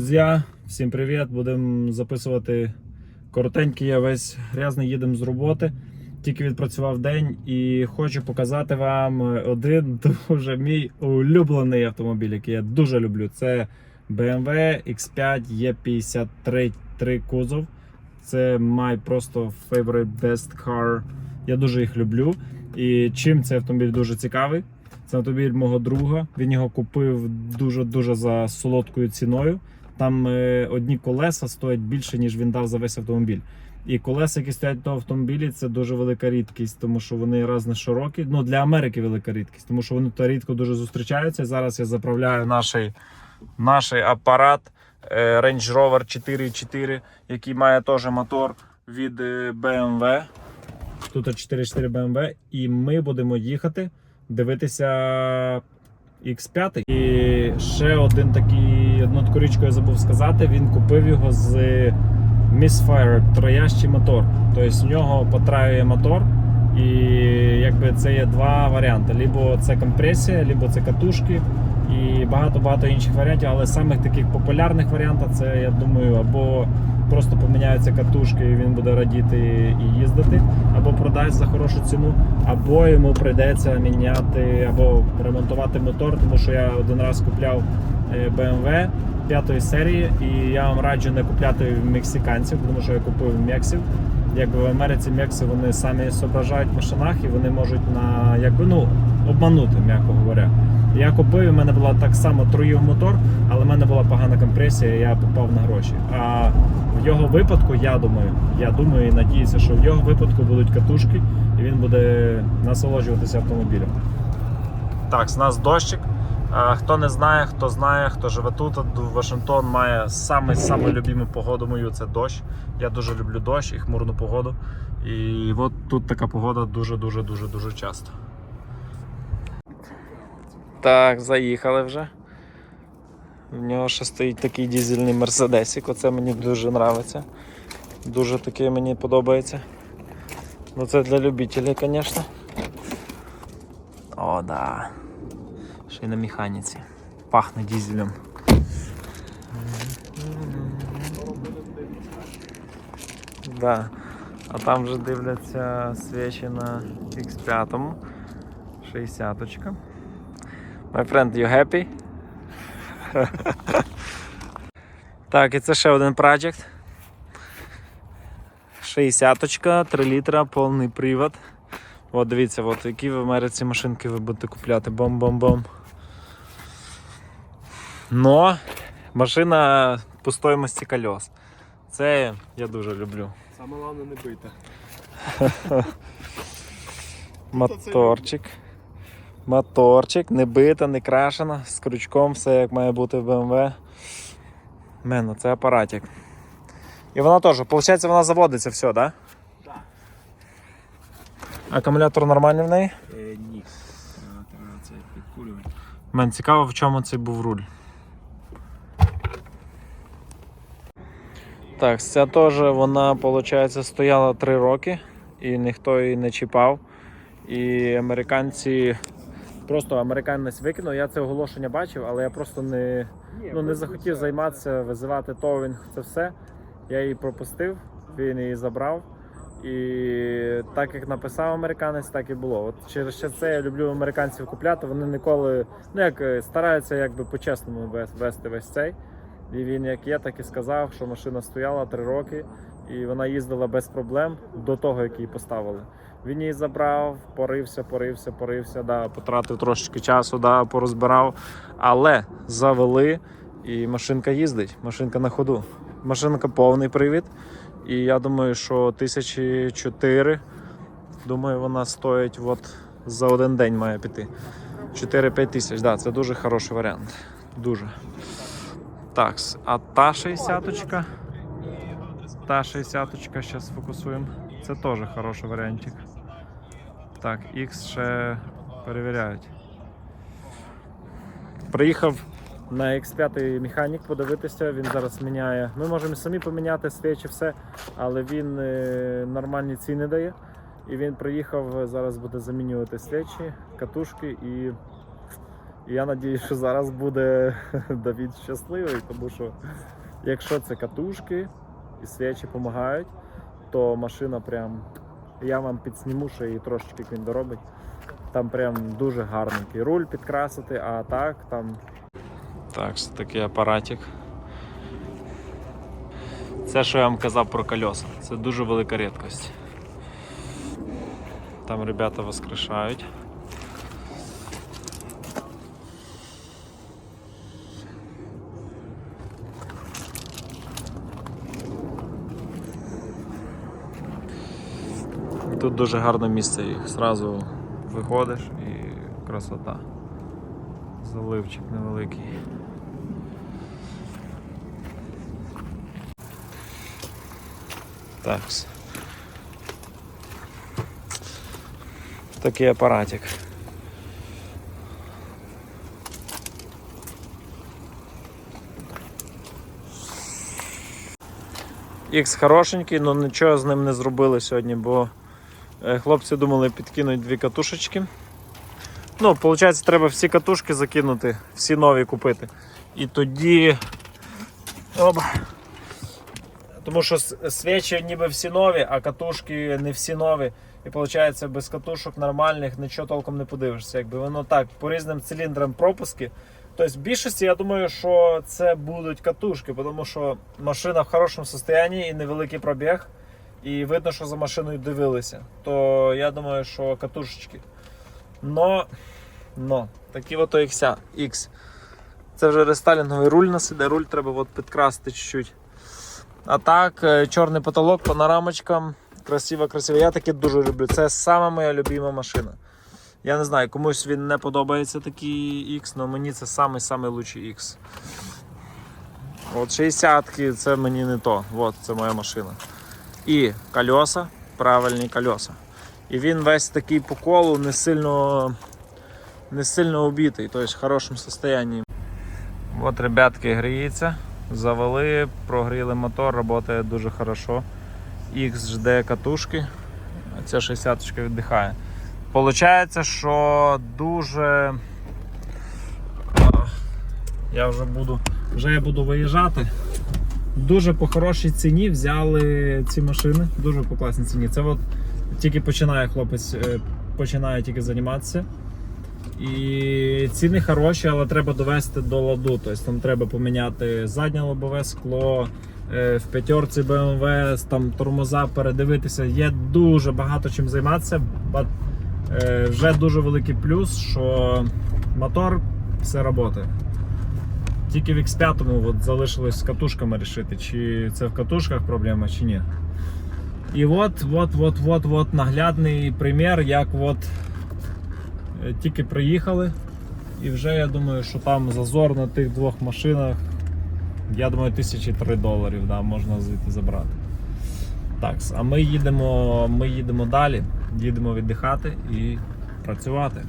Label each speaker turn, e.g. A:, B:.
A: Друзі, всім привіт! Будемо записувати коротенький, я весь грязний їдемо з роботи. Тільки відпрацював день і хочу показати вам один дуже мій улюблений автомобіль, який я дуже люблю. Це BMW X5 E53 3 кузов. Це my просто favorite best car. Я дуже їх люблю. І чим цей автомобіль дуже цікавий? Це автомобіль мого друга. Він його купив дуже-дуже за солодкою ціною. Там е, одні колеса стоять більше, ніж він дав за весь автомобіль. І колеса, які стоять тому автомобілі, це дуже велика рідкість, тому що вони разне широкі. Ну для Америки велика рідкість, тому що вони то рідко дуже зустрічаються. Зараз я заправляю наш, наш апарат е, Range Rover 4.4, який має теж мотор від е, BMW. Тут 4.4 BMW, і ми будемо їхати дивитися X5. І ще один такий, одну таку річку я забув сказати. Він купив його з Misfire, троящий мотор. Тобто в нього потраює мотор. І якби це є два варіанти: либо це компресія, либо це катушки і багато-багато інших варіантів. Але самих таких популярних варіантів це, я думаю, або просто поміняються катушки, і він буде радіти і їздити, або продасть за хорошу ціну, або йому прийдеться міняти або ремонтувати мотор, тому що я один раз купляв е, BMW п'ятої серії, і я вам раджу не купляти мексиканців, тому що я купив мексів. Якби в Америці мекси вони самі зображають в машинах і вони можуть на якби ну обманути, м'яко говоря. Я купив, у мене була так само труїв мотор, але в мене була погана компресія, я попав на гроші. А в його випадку, я думаю, я думаю і надіюся, що в його випадку будуть катушки, і він буде насолоджуватися автомобілем. Так, з нас дощик. Хто не знає, хто знає, хто живе тут, Вашингтон має саме саме погоду мою це дощ. Я дуже люблю дощ і хмурну погоду. І от тут така погода дуже дуже дуже дуже часто. Так, заїхали вже. В нього ще стоїть такий дізельний мерседесик. Оце мені дуже подобається. Дуже таке мені подобається. Ну це для любителів, звісно. О, да. Ще й на механіці. Пахне дізелем. Да. А там вже дивляться свічі на X5. 60-очка. My friend, you happy? так, і це ще один проект. 60-очка, 3 літра, повний привод. От дивіться, от які в Америці машинки ви будете купляти. Бом-бом-бом. Но машина по стоїмості кольос. Це я дуже люблю.
B: Саме головне не бити.
A: Моторчик. Моторчик, не бита, не крашена, з крючком, все як має бути в BMW. Мено, це апаратик. І вона теж, виходить, вона заводиться все, так?
B: Так.
A: Акумулятор нормальний в неї?
B: Е, ні. Треба це підкурювати.
A: Мен цікаво, в чому цей був руль. Так, ця теж вона, виходить, стояла 3 роки і ніхто її не чіпав. І американці. Просто американець викинув. Я це оголошення бачив, але я просто не, ну, не захотів займатися, визивати товінг, це все. Я її пропустив, він її забрав. І так як написав американець, так і було. От через ще це я люблю американців купляти. Вони ніколи ну як е, стараються якби по-чесному вести весь цей. І він як є, так і сказав, що машина стояла три роки і вона їздила без проблем до того, як її поставили. Він її забрав, порився, порився, порився, да, потратив трошечки часу, да, порозбирав. Але завели і машинка їздить, машинка на ходу. Машинка повний привід. І я думаю, що тисячі чотири. Думаю, вона стоїть от за один день має піти. 4-5 тисяч, да, це дуже хороший варіант. Дуже. Так, а та 60-очка. Та 60-очка, зараз фокусуємо. Це теж хороший варіантик. Так, X ще перевіряють. Приїхав на X5 механік подивитися, він зараз міняє. Ми можемо самі поміняти свічі, все, але він е, нормальні ціни дає. І він приїхав, зараз буде замінювати свічі, катушки і, І я надію, що зараз буде Давід щасливий, тому що якщо це катушки і свічі допомагають, то машина прям. Я вам підсніму, що її трошечки він доробить. Там прям дуже гарненький руль підкрасити, а так там. Так, такий апаратик. Це, що я вам казав про кольоса. Це дуже велика рідкость. Там ребята воскрешають. Тут дуже гарне місце їх. Зразу виходиш і красота. Заливчик невеликий. Так. Такий апаратик. Ікс хорошенький, але нічого з ним не зробили сьогодні, бо хлопці думали підкинуть дві катушечки. Ну, виходить, треба всі катушки закинути, всі нові купити. І тоді. Оба. Тому що свічі ніби всі нові, а катушки не всі нові. І виходить, без катушок нормальних нічого толком не подивишся. Якби воно так, по різним циліндрам пропуски. Тобто, в більшості я думаю, що це будуть катушки, тому що машина в хорошому стані і невеликий пробіг. І видно, що за машиною дивилися. То я думаю, що катушечки. Но, но, такі от X. X. Це вже рестайлінговий руль нас іде, руль треба от підкрасити чуть-чуть. А так, е, чорний потолок, панорамочка. Красиво, красиво. Я таке дуже люблю. Це сама моя любима машина. Я не знаю, комусь він не подобається такий X, але мені це самий самий лучший X. От 60-ки це мені не то. От це моя машина. І кольоса, правильні кольоса. І він весь такий по колу, не сильно, не сильно убитий, тобто в хорошому стані. От ребятки гріється, завели, прогріли мотор, працює дуже хорошо. X жде катушки, ця 60 віддихає. Получається, що дуже. Я вже буду. Вже я буду виїжджати. Дуже по хорошій ціні взяли ці машини, дуже по класній ціні. Це от тільки починає хлопець, е, починає тільки займатися. І ціни хороші, але треба довести до ладу. Тобто там треба поміняти заднє лобове скло, е, в п'ятерці BMW, там тормоза передивитися. Є дуже багато чим займатися. Е, Вже дуже великий плюс, що мотор все працює. Тільки в X5 от залишилось з катушками рішити, чи це в катушках проблема, чи ні. І от, от, от, от, от наглядний примір, як от е, тільки приїхали. І вже я думаю, що там зазор на тих двох машинах, я думаю, тисячі три доларів да, можна звідти забрати. Так, а ми їдемо, ми їдемо далі, їдемо віддихати і працювати.